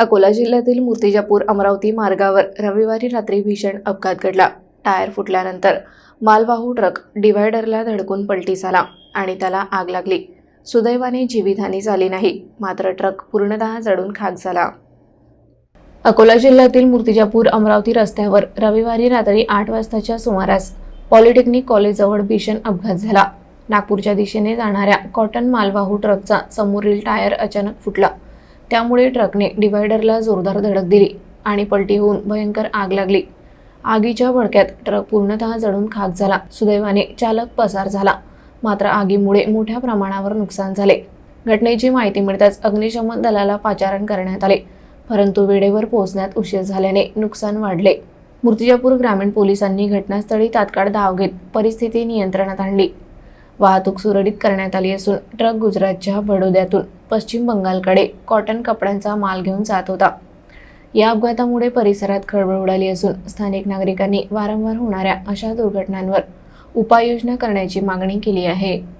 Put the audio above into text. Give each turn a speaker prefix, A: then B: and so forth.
A: अकोला जिल्ह्यातील मूर्तिजापूर अमरावती मार्गावर रविवारी रात्री भीषण अपघात घडला. टायर फुटल्यानंतर मालवाहू ट्रक डिव्हायडरला धडकून पलटी झाला आणि त्याला आग लागली. सुदैवाने जीवितहानी झाली नाही मात्र ट्रक पूर्णतः जडून खाक झाला. अकोला जिल्ह्यातील मूर्तिजापूर अमरावती रस्त्यावर रविवारी रात्री आठ वाजताच्या सुमारास पॉलिटेक्निक कॉलेजजवळ भीषण अपघात झाला. नागपूरच्या दिशेने जाणाऱ्या कॉटन मालवाहू ट्रकचा समोरील टायर अचानक फुटला. त्यामुळे ट्रकने डिव्हायडरला जोरदार धडक दिली आणि पलटी होऊन भयंकर आग लागली. आगीच्या भडक्यात ट्रक पूर्णतः जळून खाक झाला. सुदैवाने चालक पसार झाला. मात्र आगीमुळे मोठ्या प्रमाणावर नुकसान झाले. घटनेची माहिती मिळताच अग्निशमन दलाला पाचारण करण्यात आले. परंतु वेळेवर पोहोचण्यात उशीर झाल्याने नुकसान वाढले. मूर्तिजापूर ग्रामीण पोलिसांनी घटनास्थळी तात्काळ धाव घेत परिस्थिती नियंत्रणात आणली. वाहतूक सुरळीत करण्यात आली असून ट्रक गुजरातच्या बडोद्यातून पश्चिम बंगालकडे कॉटन कपड्यांचा माल घेऊन जात होता. या अपघातामुळे परिसरात खळबळ उडाली असून स्थानिक नागरिकांनी वारंवार होणाऱ्या अशा दुर्घटनांवर उपाययोजना करण्याची मागणी केली आहे.